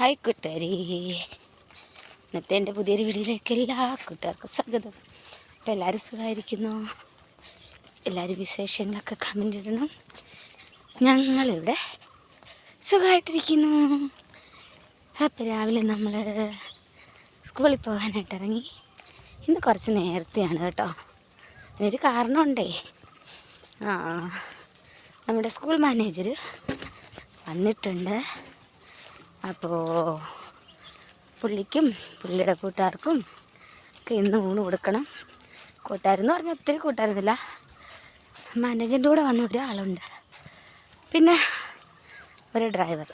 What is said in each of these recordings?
Hi കൂട്ടുകാരി ഇന്നത്തെ എന്റെ പുതിയൊരു വീഡിയോയിലേക്ക് എല്ലാ കൂട്ടുകാർക്കും സ്വാഗതം. അപ്പോൾ എല്ലാവരും സുഖമായിരിക്കുന്നു? എല്ലാവരും വിശേഷങ്ങളൊക്കെ കമന്റ് ഇടണം. ഞങ്ങളിവിടെ സുഖമായിട്ടിരിക്കുന്നു. അപ്പോൾ രാവിലെ നമ്മൾ സ്കൂളിൽ പോകാനായിട്ട് ഇറങ്ങി. ഇന്ന് കുറച്ച് നേരത്തെയാണ് കേട്ടോ. അതിനൊരു കാരണമുണ്ടേ. ആ നമ്മുടെ സ്കൂൾ മാനേജർ വന്നിട്ടുണ്ട്. അപ്പോൾ പുള്ളിക്കും പുള്ളിയുടെ കൂട്ടുകാർക്കും ഒക്കെ ഇന്ന് ഊണ് കൊടുക്കണം. കൂട്ടുകാരെന്ന് പറഞ്ഞാൽ ഒത്തിരി കൂട്ടായിരുന്നില്ല മാനേജറിന്റെ കൂടെ വന്ന ഒരാളുണ്ട്. പിന്നെ ഒരു ഡ്രൈവർ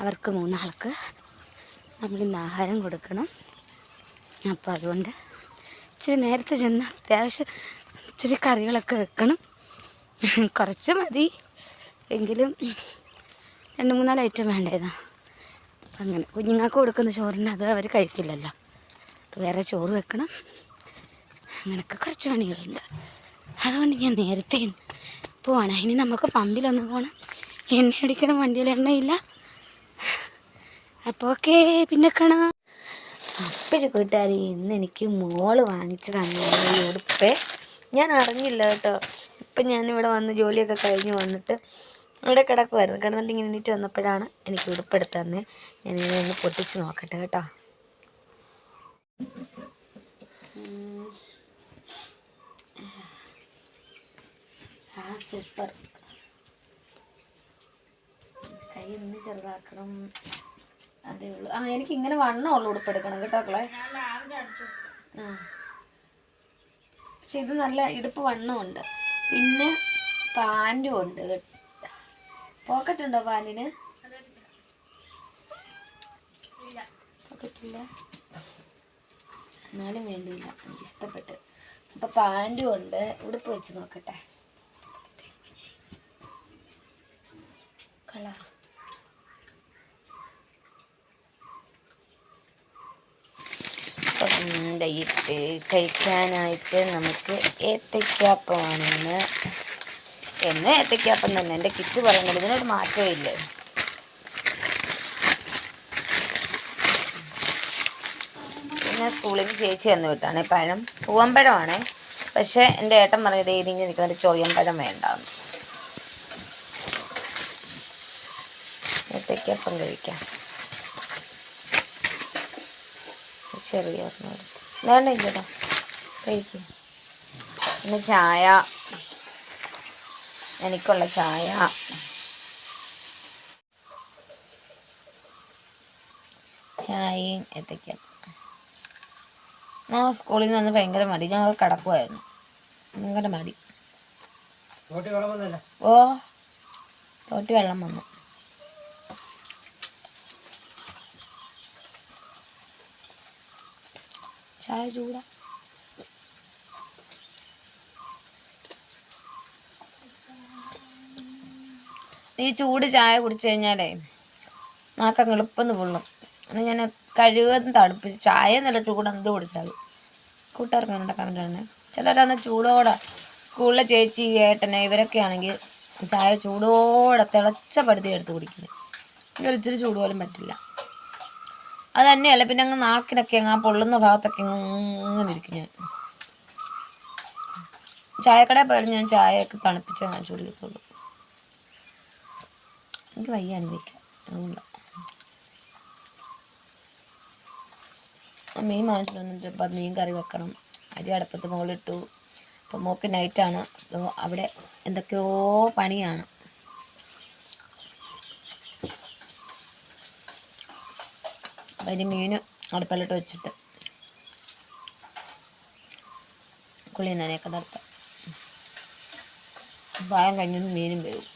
അവർക്ക് മൂന്നാൾക്ക് നമ്മളിന്ന് ആഹാരം കൊടുക്കണം. അപ്പോൾ അതുകൊണ്ട് ഇച്ചിരി നേരത്തെ ചെന്ന് അത്യാവശ്യം ഇച്ചിരി കറികളൊക്കെ വെക്കണം. കുറച്ച് മതി. എങ്കിലും രണ്ട് മൂന്നാൽ ഐറ്റം വേണ്ടേതാ അങ്ങനെ കുഞ്ഞുങ്ങൾക്ക് കൊടുക്കുന്ന ചോറിന് അത് അവർ കഴിക്കില്ലല്ലോ. വേറെ ചോറ് വെക്കണം. അങ്ങനെയൊക്കെ കുറച്ച് പണികളുണ്ട്. അതുകൊണ്ട് ഞാൻ നേരത്തെ പോവാണ്. ഇനി നമുക്ക് പമ്പിലൊന്ന് പോകണം എണ്ണ അടിക്കണം വണ്ടിയിൽ എണ്ണയില്ല. അപ്പോൾ ഓക്കെ പിന്നെ കാണാം. അപ്പോഴും കൂട്ടുകാരി ഇന്ന് എനിക്ക് മോൾ വാങ്ങിച്ചു തന്നെ ഈ ഉടുപ്പേ. ഞാൻ അറിഞ്ഞില്ല കേട്ടോ. ഇപ്പം ഞാനിവിടെ വന്ന് ജോലിയൊക്കെ കഴിഞ്ഞ് വന്നിട്ട് ഇവിടെ കിടക്കുമായിരുന്നു കിടന്നിട്ട് ഇങ്ങനെ എണീറ്റ് വന്നപ്പോഴാണ് എനിക്ക് ഉടുപ്പെടുത്ത് തന്നെ. ഞാനിങ്ങനെ ഒന്ന് പൊട്ടിച്ച് നോക്കട്ടെ കേട്ടോ. സൂപ്പർ കൈ ഒന്ന് ചെറുതാക്കണം. അതേ ഉള്ളൂ. ആ എനിക്ക് ഇങ്ങനെ വണ്ണമുള്ള ഉടുപ്പെടുക്കണം കേട്ടോ ആ. പക്ഷെ ഇത് നല്ല ഇടുപ്പ് വണ്ണമുണ്ട്. പിന്നെ പാന്റും ഉണ്ട് പോക്കറ്റ് ഉണ്ടോ പാലിന് പോക്കറ്റില്ല. എന്നാലും വേണ്ടിയില്ല. എനിക്ക് ഇഷ്ടപ്പെട്ട്. അപ്പൊ പാന്റും ഉണ്ട്. ഉടുപ്പ് വെച്ച് നോക്കട്ടെ. കളർ. കൊണ്ടയിട്ട് കഴിക്കാനായിട്ട് നമുക്ക് ഏത്തയ്ക്കാപ്പമാണ് എന്ന് ഏത്തയ്ക്കാപ്പം തന്നെ? എന്റെ കിറ്റ് പറയുന്നത് ഇതിനൊരു മാറ്റമില്ലേ പിന്നെ സ്കൂളിൽ നിന്ന് ചേച്ചി വന്ന് വിട്ടാണ്. പഴം പൂവമ്പഴമാണ് പക്ഷേ എന്റെ ഏട്ടൻ പറഞ്ഞത് ഇതിങ്ങനെ ഒരു ചൊയ്യമ്പഴം വേണ്ടാന്ന്. ഏത്തയ്ക്കപ്പം കഴിക്കാം ചെറിയ. വേണ്ട ഇല്ലടാ കഴിക്കും. പിന്നെ ചായ എനിക്കുള്ള ചായ. ചായയും എത്തിക്കാം ഞാൻ സ്കൂളിൽ നിന്ന് വന്ന് ഭയങ്കര മടി. ഞങ്ങൾ കിടക്കുമായിരുന്നു ഭയങ്കര മടി. ഓ തോട്ടി വെള്ളം വന്നു. ചായ ചൂടാ. ഈ ചൂട് ചായ കുടിച്ചു കഴിഞ്ഞാലേ നാക്കങ്ങ് എളുപ്പം പൊള്ളും. എന്നാൽ ഞാൻ കഴിവതും തണുപ്പിച്ച് ചായ നല്ല ചൂട് എന്ത് കുടിച്ചാലും കൂട്ടുകാർക്ക് അങ്ങനെ കമന്റാണ് ചിലരാന്ന് ചൂടോടെ സ്കൂളിലെ ചേച്ചി ഏട്ടനെ ഇവരൊക്കെ ആണെങ്കിൽ ചായ ചൂടോടെ തിളച്ച പടുത്തി എടുത്ത് കുടിക്കുന്നത് ഇച്ചിരി ചൂട് പോലും പറ്റില്ല. അത് തന്നെയല്ല പിന്നെ അങ്ങ് നാക്കിനൊക്കെ അങ്ങ് ആ പൊള്ളുന്ന ഭാഗത്തൊക്കെ അങ്ങ് ഇങ്ങനെ ഇരിക്കും ഞാൻ. ചായക്കടയിൽ പോയാലും ഞാൻ ചായയൊക്കെ തണുപ്പിച്ച് ഞാൻ ചുരുക്കത്തുള്ളൂ എനിക്ക് വയ്യ അനുഭവിക്കാം മീൻ വാങ്ങിച്ചിട്ട് വന്നിട്ട് ഇപ്പം മീൻ കറി വെക്കണം. അരി അടുപ്പത്ത് മുകളിലിട്ടു അപ്പം മോക്ക് നൈറ്റാണ് അവിടെ എന്തൊക്കെയോ പണിയാണ്. അപ്പം ഇനി മീൻ വെച്ചിട്ട് കുളി നടത്താം. പ്രായം കഴിഞ്ഞത് മീനും വരും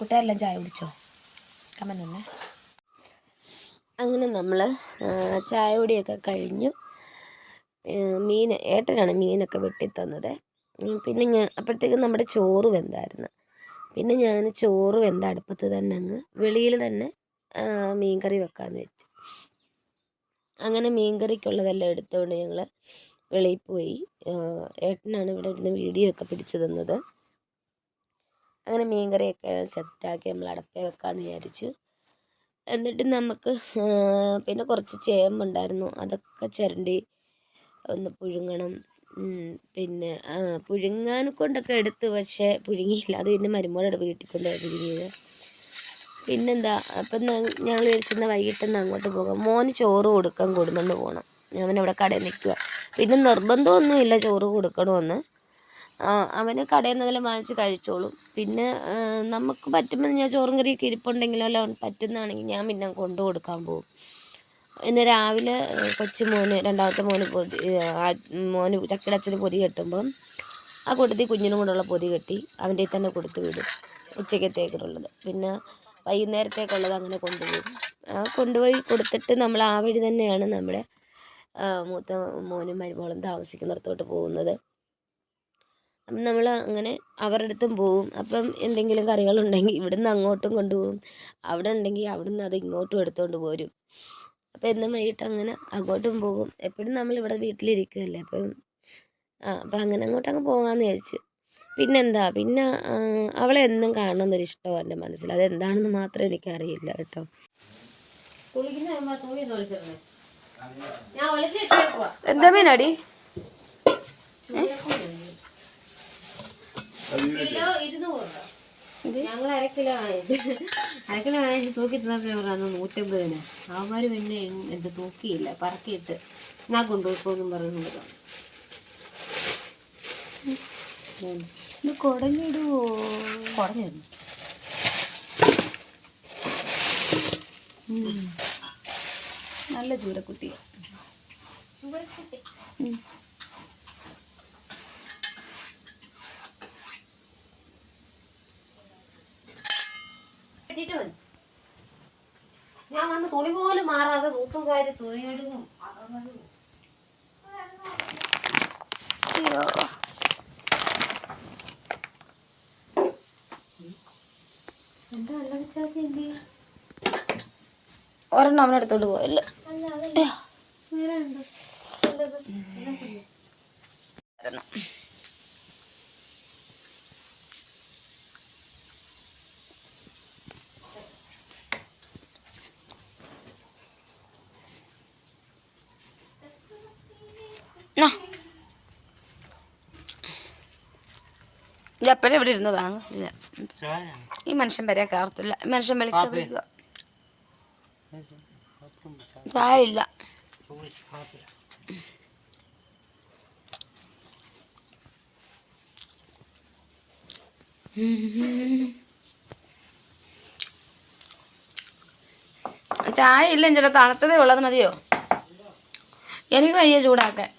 കൂട്ടുകാരെല്ലാം ചായ കുടിച്ചോ? കമൻ അങ്ങനെ നമ്മൾ ചായ കുടിയൊക്കെ കഴിഞ്ഞു. മീൻ ഏട്ടനാണ് മീനൊക്കെ വെട്ടിത്തന്നത്. പിന്നെ ഞാൻ അപ്പോഴത്തേക്കും നമ്മുടെ ചോറ് വെന്തായിരുന്നു. പിന്നെ ഞാൻ ചോറ് വെന്ത അടുപ്പത്ത് തന്നെ അങ്ങ് വെളിയിൽ തന്നെ മീൻകറി വെക്കാമെന്ന് വെച്ചു. അങ്ങനെ മീൻകറിക്കുള്ളതെല്ലാം എടുത്തുകൊണ്ട് ഞങ്ങൾ വെളിയിൽ പോയി. ഏട്ടനാണ് ഇവിടെ ഇരുന്ന് വീഡിയോ ഒക്കെ പിടിച്ചു തന്നത്. അങ്ങനെ മീൻകറിയൊക്കെ സെറ്റാക്കി നമ്മൾ അടപ്പേ വെക്കാമെന്ന് വിചാരിച്ചു. എന്നിട്ട് നമുക്ക് പിന്നെ കുറച്ച് ചേമ്പുണ്ടായിരുന്നു. അതൊക്കെ ചിരണ്ടി ഒന്ന് പുഴുങ്ങണം. പിന്നെ പുഴുങ്ങാൻ കൊണ്ടൊക്കെ എടുത്തു പക്ഷേ പുഴുങ്ങിയില്ല. അത് പിന്നെ മരുമോളുടെ വീട്ടിൽ കൊണ്ടുപോയി പുഴുങ്ങിയത്. പിന്നെന്താ അപ്പം ഞങ്ങൾ വിചാരിച്ചെന്നാൽ വൈകിട്ടൊന്ന് അങ്ങോട്ട് പോകാം. മോന് ചോറ് കൊടുക്കാൻ കൊടുമെന്ന് പോകണം ഞാൻ അവിടെ കടയിൽ നിൽക്കുക പിന്നെ നിർബന്ധമൊന്നുമില്ല ചോറ് കൊടുക്കണമെന്ന്. അവന് കടയിൽ നിന്ന് വാങ്ങിച്ച് കഴിച്ചോളും. പിന്നെ നമുക്ക് പറ്റുമ്പോൾ ഞാൻ ചോറും കറിയൊക്കെ ഇരിപ്പുണ്ടെങ്കിലോ അല്ല പറ്റുന്നതാണെങ്കിൽ ഞാൻ പിന്നെ കൊണ്ടു കൊടുക്കാൻ പോകും. പിന്നെ രാവിലെ കൊച്ചു മോന് രണ്ടാമത്തെ മോന് പൊതി മോന് ചക്കിടച്ചന് പൊതി കെട്ടുമ്പം ആ കൂട്ടത്തിൽ കുഞ്ഞിനും കൂടെയുള്ള പൊതി കെട്ടി അവന്റെ തന്നെ കൊടുത്ത് വിടും. ഉച്ചക്കത്തേക്കുള്ളത് പിന്നെ വൈകുന്നേരത്തേക്കുള്ളത് അങ്ങനെ കൊണ്ടുപോകും. ആ കൊണ്ടുപോയി കൊടുത്തിട്ട് നമ്മൾ ആ വഴി തന്നെയാണ് നമ്മുടെ മൂത്ത മോനും മരുമോളും താമസിക്കുന്നിടത്തോട്ട് പോകുന്നത്. അപ്പം നമ്മൾ അങ്ങനെ അവരുടെ അടുത്തും പോവും. അപ്പം എന്തെങ്കിലും കറികളുണ്ടെങ്കിൽ ഇവിടുന്ന് അങ്ങോട്ടും കൊണ്ടുപോകും അവിടെ ഉണ്ടെങ്കിൽ അവിടുന്ന് അത് ഇങ്ങോട്ടും എടുത്തുകൊണ്ട് പോരും. അപ്പം എന്നും വൈകിട്ട് അങ്ങനെ അങ്ങോട്ടും പോകും. എപ്പോഴും നമ്മളിവിടെ വീട്ടിലിരിക്കുമല്ലേ അപ്പം ആ അപ്പം അങ്ങനെ അങ്ങോട്ടങ്ങ് പോകാമെന്ന് വിചാരിച്ച്. പിന്നെന്താ? പിന്നെ അവളെ എന്നും കാണണമെന്നൊരു ഇഷ്ടമാണ് എന്റെ മനസ്സിൽ. അതെന്താണെന്ന് മാത്രം എനിക്കറിയില്ല കേട്ടോ. എന്താ മീനാടി? കിലോ ഇരുന്നൂറ് ഞങ്ങൾ അര കിലോ വാങ്ങിച്ചു. അര കിലോ വാങ്ങിച്ച് തൂക്കി തന്നപ്പോൾ പറഞ്ഞു നൂറ്റമ്പതിന്. അവന്മാർ പിന്നെ എൺ- എന്ത് തൂക്കിയില്ല പറക്കിയിട്ട്. ഞാൻ കൊണ്ടുപോയിക്കോന്നും പറഞ്ഞു കൊടുക്കാം ഇത് കുടഞ്ഞിടുവോ കുറഞ്ഞിരുന്നു നല്ല ചൂരക്കുട്ടി. മതി. ഞാൻ വന്ന് തുണി പോലും മാറാതെ തൂത്തും കോരി തുണി ഒഴുകും. അയ്യോ. ഒരെണ്ണം അവനെടുത്തോണ്ട് പോയല്ലോ. വേറെ ഉണ്ടോ ഇത് എപ്പോഴും ഇവിടെ ഇരുന്നതാണ് ഇല്ല. ഈ മനുഷ്യൻ വരെ കാർത്തില്ല. ഈ മനുഷ്യൻ വിളിക്കുക ഇല്ല ചായ ഇല്ല ചില തണുത്തതേ ഉള്ളത് മതിയോ? എനിക്ക് വയ്യ ചൂടാക്കാൻ.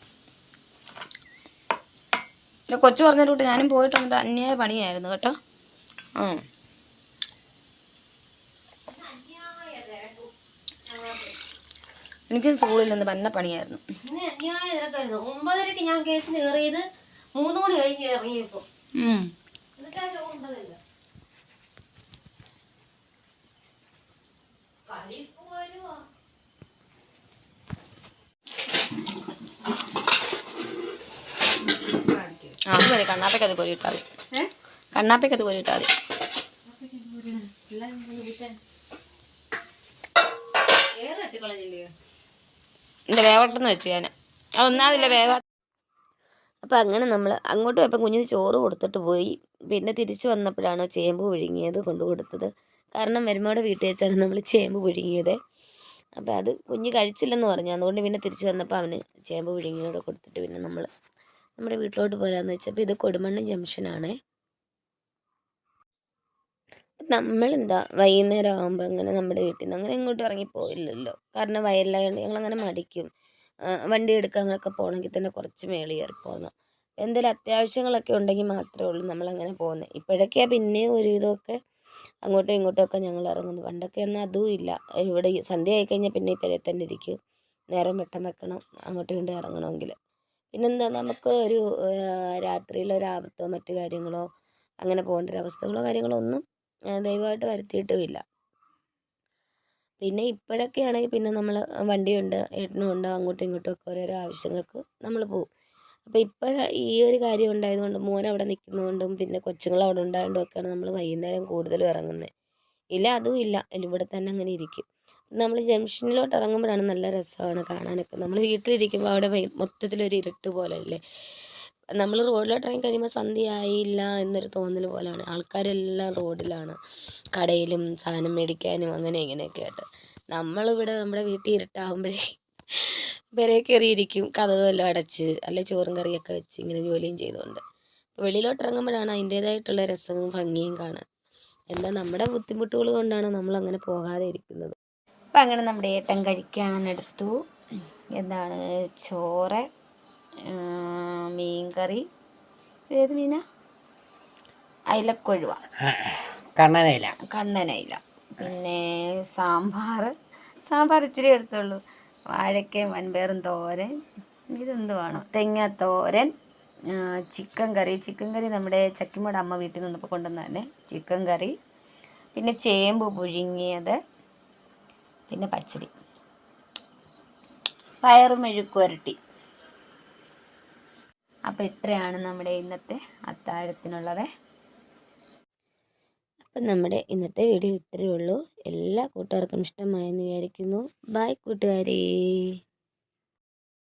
എന്റെ കൊച്ചു പറഞ്ഞ കൂട്ടി ഞാനും പോയിട്ട് വന്നിട്ട് അന്യായ പണിയായിരുന്നു കേട്ടോ. ആ. എനിക്കും സ്കൂളിൽ നിന്ന് പന്ന പണിയായിരുന്നു ഒമ്പതരക്ക് ഞാൻ കേസിന് കയറിയത് മൂന്ന് മണി കഴിഞ്ഞ് ഇറങ്ങിയപ്പോ. കളി ഇപ്പൊ വരുവാ ആ അത് മതി. കണ്ണാപ്പയ്ക്ക് അത് കോരിയിട്ടാൽ മതി. കണ്ണാപ്പയ്ക്ക് അത് കോരിയിട്ടാൽ മതി. ഏത് തട്ടിക്കളഞ്ഞില്ലയോ എന്റെ വേവട്ടെന്ന് വെച്ച് ഞാൻ. അതൊന്നാതില്ല വേവ അപ്പോൾ അങ്ങനെ നമ്മൾ അങ്ങോട്ട് പോയപ്പോൾ കുഞ്ഞിന് ചോറ് കൊടുത്തിട്ട് പോയി. പിന്നെ തിരിച്ചു വന്നപ്പോഴാണ് ചേമ്പ് പുഴുങ്ങിയത് കൊണ്ടു കൊടുത്തത്. കാരണം വരുമ്പോടെ വീട്ടിൽ വെച്ചാണ് നമ്മൾ ചേമ്പ് പുഴുങ്ങിയത്. അപ്പോൾ അത് കുഞ്ഞ് കഴിച്ചില്ലെന്ന് പറഞ്ഞു. അതുകൊണ്ട് പിന്നെ തിരിച്ചു വന്നപ്പോൾ അവന് ചേമ്പ് പുഴുങ്ങിയോടെ കൊടുത്തിട്ട് പിന്നെ നമ്മൾ നമ്മുടെ വീട്ടിലോട്ട് പോരാന്ന് വെച്ചപ്പോൾ ഇത് കൊടുമണ്ണ് ജംഗ്ഷനാണേ നമ്മളെന്താ വൈകുന്നേരം ആകുമ്പോൾ അങ്ങനെ നമ്മുടെ വീട്ടിൽ നിന്ന് അങ്ങനെ ഇങ്ങോട്ട് ഇറങ്ങി പോയില്ലല്ലോ. കാരണം വയലിലായതുകൊണ്ട് ഞങ്ങളങ്ങനെ മടിക്കും. വണ്ടി എടുക്കാനൊക്കെ പോകണമെങ്കിൽ തന്നെ കുറച്ച് മേളിൽ കയറി പോകണം എന്തെങ്കിലും അത്യാവശ്യങ്ങളൊക്കെ ഉണ്ടെങ്കിൽ മാത്രമേ ഉള്ളൂ നമ്മളങ്ങനെ പോകുന്നത് ഇപ്പോഴൊക്കെയാണ് പിന്നെയും ഇതൊക്കെ അങ്ങോട്ടും ഇങ്ങോട്ടും ഒക്കെ ഞങ്ങൾ ഇറങ്ങുന്നത്. പണ്ടൊക്കെ ഒന്നും അതും ഇല്ല. ഇവിടെ സന്ധ്യ ആയിക്കഴിഞ്ഞാൽ പിന്നെ പെരയിൽ തന്നെ ഇരിക്കും. നേരം വെട്ടം വെക്കണം അങ്ങോട്ടും ഇങ്ങോട്ടും ഇറങ്ങണമെങ്കിൽ പിന്നെന്താ നമുക്ക് ഒരു രാത്രിയിൽ ഒരു ആപത്തോ മറ്റു കാര്യങ്ങളോ അങ്ങനെ പോകേണ്ട ഒരു അവസ്ഥകളോ കാര്യങ്ങളോ ഒന്നും ദൈവമായിട്ട് വരുത്തിയിട്ടുമില്ല. പിന്നെ ഇപ്പോഴൊക്കെ ആണെങ്കിൽ പിന്നെ നമ്മൾ വണ്ടിയുണ്ട് ഏട്ടനും ഉണ്ട് അങ്ങോട്ടും ഇങ്ങോട്ടും ഒക്കെ ഓരോരോ ആവശ്യങ്ങൾക്ക് നമ്മൾ പോകും. അപ്പോൾ ഇപ്പോഴ ഈ ഒരു കാര്യം ഉണ്ടായതുകൊണ്ട് മോൻ അവിടെ നിൽക്കുന്നതുകൊണ്ടും പിന്നെ കൊച്ചുങ്ങൾ അവിടെ ഉണ്ടായതുകൊണ്ടും ഒക്കെയാണ് നമ്മൾ വൈകുന്നേരം കൂടുതലും ഇറങ്ങുന്നത്. ഇല്ല അതും ഇല്ല ഇവിടെ തന്നെ അങ്ങനെ ഇരിക്കും. നമ്മൾ ജംഗ്ഷനിലോട്ട് ഇറങ്ങുമ്പോഴാണ് നല്ല രസമാണ് കാണാനൊക്കെ നമ്മൾ വീട്ടിലിരിക്കുമ്പോൾ അവിടെ മൊത്തത്തിലൊരു ഇരുട്ട് പോലെ അല്ലേ നമ്മൾ റോഡിലോട്ട് ഇറങ്ങി കഴിയുമ്പോൾ സന്ധ്യ ആയില്ല എന്നൊരു തോന്നൽ പോലെയാണ് ആൾക്കാരെല്ലാം റോഡിലാണ്. കടയിലും സാധനം മേടിക്കാനും അങ്ങനെ ഇങ്ങനെയൊക്കെ ആയിട്ട് നമ്മളിവിടെ നമ്മുടെ വീട്ടിൽ ഇരുട്ടാകുമ്പോഴേ വരെ കയറിയിരിക്കും കഥകും എല്ലാം അടച്ച് അല്ലെ ചോറും കറിയൊക്കെ വെച്ച് ഇങ്ങനെ ജോലിയും ചെയ്തുകൊണ്ട്. വെളിയിലോട്ട് ഇറങ്ങുമ്പോഴാണ് അതിന്റേതായിട്ടുള്ള രസവും ഭംഗിയും കാണാൻ. എന്നാൽ നമ്മുടെ ബുദ്ധിമുട്ടുകൾ കൊണ്ടാണ് നമ്മൾ അങ്ങനെ പോകാതെ ഇരിക്കുന്നത്. അപ്പം അങ്ങനെ നമ്മുടെ ഏട്ടൻ കഴിക്കാനെടുത്തു എന്താണ് ചോറ് മീൻകറി ഏത് മീന? അയിലക്കൊഴുവ. കണ്ണനയില. കണ്ണനയില. പിന്നെ സാമ്പാർ സാമ്പാർ ഇച്ചിരി എടുത്തുള്ളൂ. വാഴക്കയും വൻപയറും തോരൻ. ഇതെന്തുവാണോ തെങ്ങ തോരൻ ചിക്കൻ കറി. ചിക്കൻ കറി നമ്മുടെ ചക്കിമ്മയുടെ അമ്മ വീട്ടിൽ നിന്നപ്പോൾ കൊണ്ടുവന്നതന്നെ ചിക്കൻ കറി. പിന്നെ ചേമ്പ് പുഴുങ്ങിയത്. പിന്നെ പച്ചടി. പയറ് മെഴുക്കുവരട്ടി അപ്പോൾ ഇത്രയാണ് നമ്മുടെ ഇന്നത്തെ അത്താഴത്തിനുള്ളത്. അപ്പം നമ്മുടെ ഇന്നത്തെ വീഡിയോ ഇത്രയേ ഉള്ളൂ. എല്ലാ കൂട്ടുകാർക്കും ഇഷ്ടമായെന്ന് വിചാരിക്കുന്നു. ബൈ കൂട്ടുകാരേ.